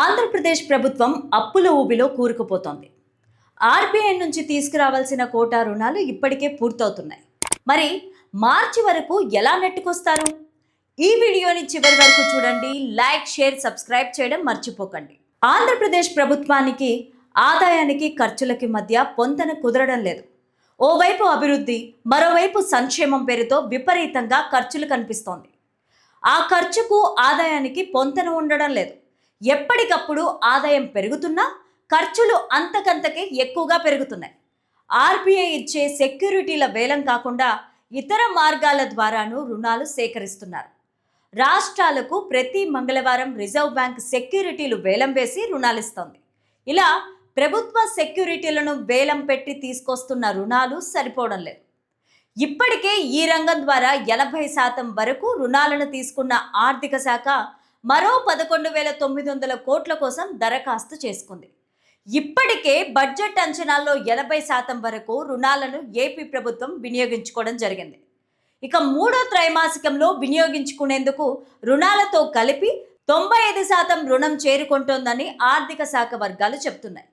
ఆంధ్రప్రదేశ్ ప్రభుత్వం అప్పుల ఊబిలో కూరుకుపోతోంది. ఆర్బీఐ నుంచి తీసుకురావాల్సిన కోటా రుణాలు ఇప్పటికే పూర్తవుతున్నాయి. మరి మార్చి వరకు ఎలా నెట్టుకొస్తారు? ఈ వీడియోని చివరి వరకు చూడండి లైక్ షేర్ సబ్స్క్రైబ్ చేయడం మర్చిపోకండి. ఆంధ్రప్రదేశ్ ప్రభుత్వానికి ఆదాయానికి ఖర్చులకి మధ్య పొంతన కుదరడం లేదు. ఓవైపు అభివృద్ధి మరోవైపు సంక్షేమం పేరుతో విపరీతంగా ఖర్చులు కనిపిస్తోంది. ఆ ఖర్చుకు ఆదాయానికి పొంతన ఉండడం లేదు. ఎప్పటికప్పుడు ఆదాయం పెరుగుతున్నా ఖర్చులు అంతకంతకే ఎక్కువగా పెరుగుతున్నాయి. ఆర్బీఐ ఇచ్చే సెక్యూరిటీల వేలం కాకుండా ఇతర మార్గాల ద్వారాను రుణాలు సేకరిస్తున్నారు. రాష్ట్రాలకు ప్రతి మంగళవారం రిజర్వ్ బ్యాంక్ సెక్యూరిటీలు వేలం వేసి రుణాలిస్తోంది. ఇలా ప్రభుత్వ సెక్యూరిటీలను వేలం పెట్టి తీసుకొస్తున్న రుణాలు సరిపోవడం లేదు. ఇప్పటికే ఈ రంగం ద్వారా ఎనభై శాతం వరకు రుణాలను తీసుకున్న ఆర్థిక శాఖ మరో పదకొండు వేల తొమ్మిది వందల కోట్ల కోసం దరఖాస్తు చేసుకుంది. ఇప్పటికే బడ్జెట్ అంచనాల్లో ఎనభై శాతం వరకు రుణాలను ఏపీ ప్రభుత్వం వినియోగించుకోవడం జరిగింది. ఇక మూడో త్రైమాసికంలో వినియోగించుకునేందుకు రుణాలతో కలిపి తొంభై ఐదు శాతం రుణం చేరుకుంటోందని ఆర్థిక శాఖ వర్గాలు చెబుతున్నాయి.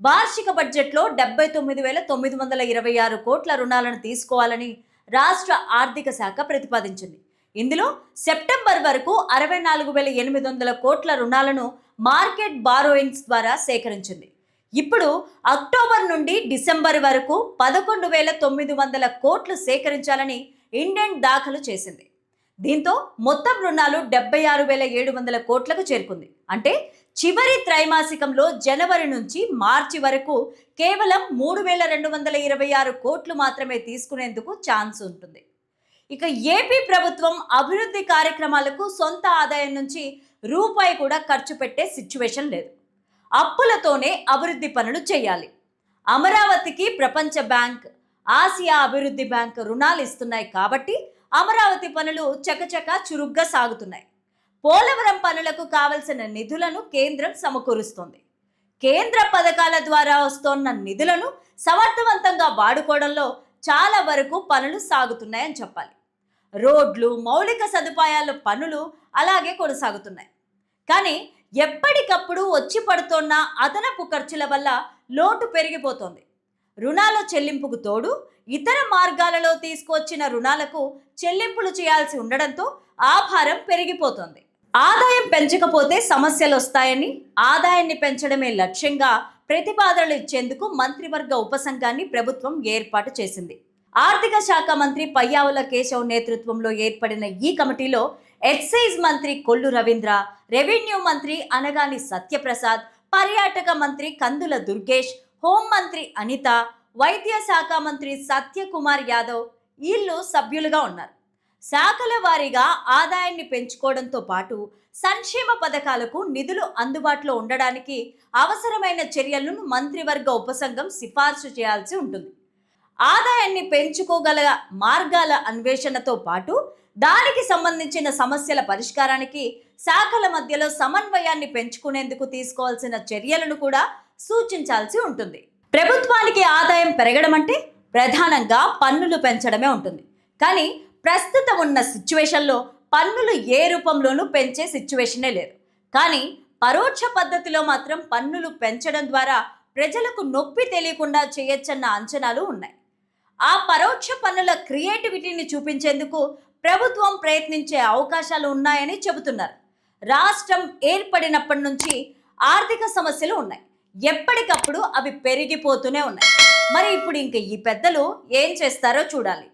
వార్షిక బడ్జెట్లో డెబ్బై తొమ్మిది వేల తొమ్మిది వందల ఇరవై ఆరు కోట్ల రుణాలను తీసుకోవాలని రాష్ట్ర ఆర్థిక శాఖ ప్రతిపాదించింది. ఇందులో సెప్టెంబర్ వరకు అరవై నాలుగు వేల ఎనిమిది వందల కోట్ల రుణాలను మార్కెట్ బారోయింగ్స్ ద్వారా సేకరించింది. ఇప్పుడు అక్టోబర్ నుండి డిసెంబర్ వరకు పదకొండు వేల తొమ్మిది వందల కోట్లు సేకరించాలని ఇండెంట్ దాఖలు చేసింది. దీంతో మొత్తం రుణాలు డెబ్బై ఆరు వేల ఏడు వందల కోట్లకు చేరుకుంది. అంటే చివరి త్రైమాసికంలో జనవరి నుంచి మార్చి వరకు కేవలం మూడు వేల రెండు వందల ఇరవై ఆరు కోట్లు మాత్రమే తీసుకునేందుకు ఛాన్స్ ఉంటుంది. ఇక ఏపీ ప్రభుత్వం అభివృద్ధి కార్యక్రమాలకు సొంత ఆదాయం నుంచి రూపాయి కూడా ఖర్చు పెట్టే సిచ్యువేషన్ లేదు. అప్పులతోనే అభివృద్ధి పనులు చేయాలి. అమరావతికి ప్రపంచ బ్యాంక్ ఆసియా అభివృద్ధి బ్యాంక్ రుణాలు ఇస్తున్నాయి కాబట్టి అమరావతి పనులు చకచక చురుగ్గా సాగుతున్నాయి. పోలవరం పనులకు కావలసిన నిధులను కేంద్రం సమకూరుస్తోంది. కేంద్ర పథకాల ద్వారా వస్తోన్న నిధులను సమర్థవంతంగా వాడుకోవడంలో చాలా వరకు పనులు సాగుతున్నాయని చెప్పాలి. రోడ్లు మౌలిక సదుపాయాల పనులు అలాగే కొనసాగుతున్నాయి. కానీ ఎప్పటికప్పుడు వచ్చి పడుతోన్న అదనపు ఖర్చుల వల్ల లోటు పెరిగిపోతోంది. రుణాల చెల్లింపుకు తోడు ఇతర మార్గాలలో తీసుకొచ్చిన రుణాలకు చెల్లింపులు చేయాల్సి ఉండడంతో ఆ భారం పెరిగిపోతోంది. ఆదాయం పెంచకపోతే సమస్యలు వస్తాయని ఆదాయాన్ని పెంచడమే లక్ష్యంగా ప్రతిపాదనలు ఇచ్చేందుకు మంత్రివర్గ ఉపసంఘాన్ని ప్రభుత్వం ఏర్పాటు చేసింది. ఆర్థిక శాఖ మంత్రి పయ్యావుల కేశవ్ నేతృత్వంలో ఏర్పడిన ఈ కమిటీలో ఎక్సైజ్ మంత్రి కొల్లు రవీంద్ర రెవెన్యూ మంత్రి అనగాని సత్యప్రసాద్ పర్యాటక మంత్రి కందుల దుర్గేష్ హోంమంత్రి అనిత వైద్య శాఖ మంత్రి సత్యకుమార్ యాదవ్ వీళ్ళు సభ్యులుగా ఉన్నారు. శాఖల వారీగా ఆదాయాన్ని పెంచుకోవడంతో పాటు సంక్షేమ పథకాలకు నిధులు అందుబాటులో ఉండడానికి అవసరమైన చర్యలను మంత్రివర్గ ఉపసంఘం సిఫార్సు చేయాల్సి ఉంటుంది. ఆదాయాన్ని పెంచుకోగల మార్గాల అన్వేషణతో పాటు దానికి సంబంధించిన సమస్యల పరిష్కారానికి శాఖల మధ్యలో సమన్వయాన్ని పెంచుకునేందుకు తీసుకోవాల్సిన చర్యలను కూడా సూచించాల్సి ఉంటుంది. ప్రభుత్వానికి ఆదాయం పెరగడం అంటే ప్రధానంగా పన్నులు పెంచడమే ఉంటుంది. కానీ ప్రస్తుతం ఉన్న సిచ్యువేషన్లో పన్నులు ఏ రూపంలోనూ పెంచే సిచ్యువేషనే లేదు. కానీ పరోక్ష పద్ధతిలో మాత్రం పన్నులు పెంచడం ద్వారా ప్రజలకు నొప్పి తెలియకుండా చేయొచ్చన్న అంచనాలు ఉన్నాయి. ఆ పరోక్ష పన్నుల క్రియేటివిటీని చూపించేందుకు ప్రభుత్వం ప్రయత్నించే అవకాశాలు ఉన్నాయని చెబుతున్నారు. రాష్ట్రం ఏర్పడినప్పటి నుంచి ఆర్థిక సమస్యలు ఉన్నాయి. ఎప్పటికప్పుడు అవి పెరిగిపోతూనే ఉన్నాయి. మరి ఇప్పుడు ఇంక ఈ పెద్దలు ఏం చేస్తారో చూడాలి.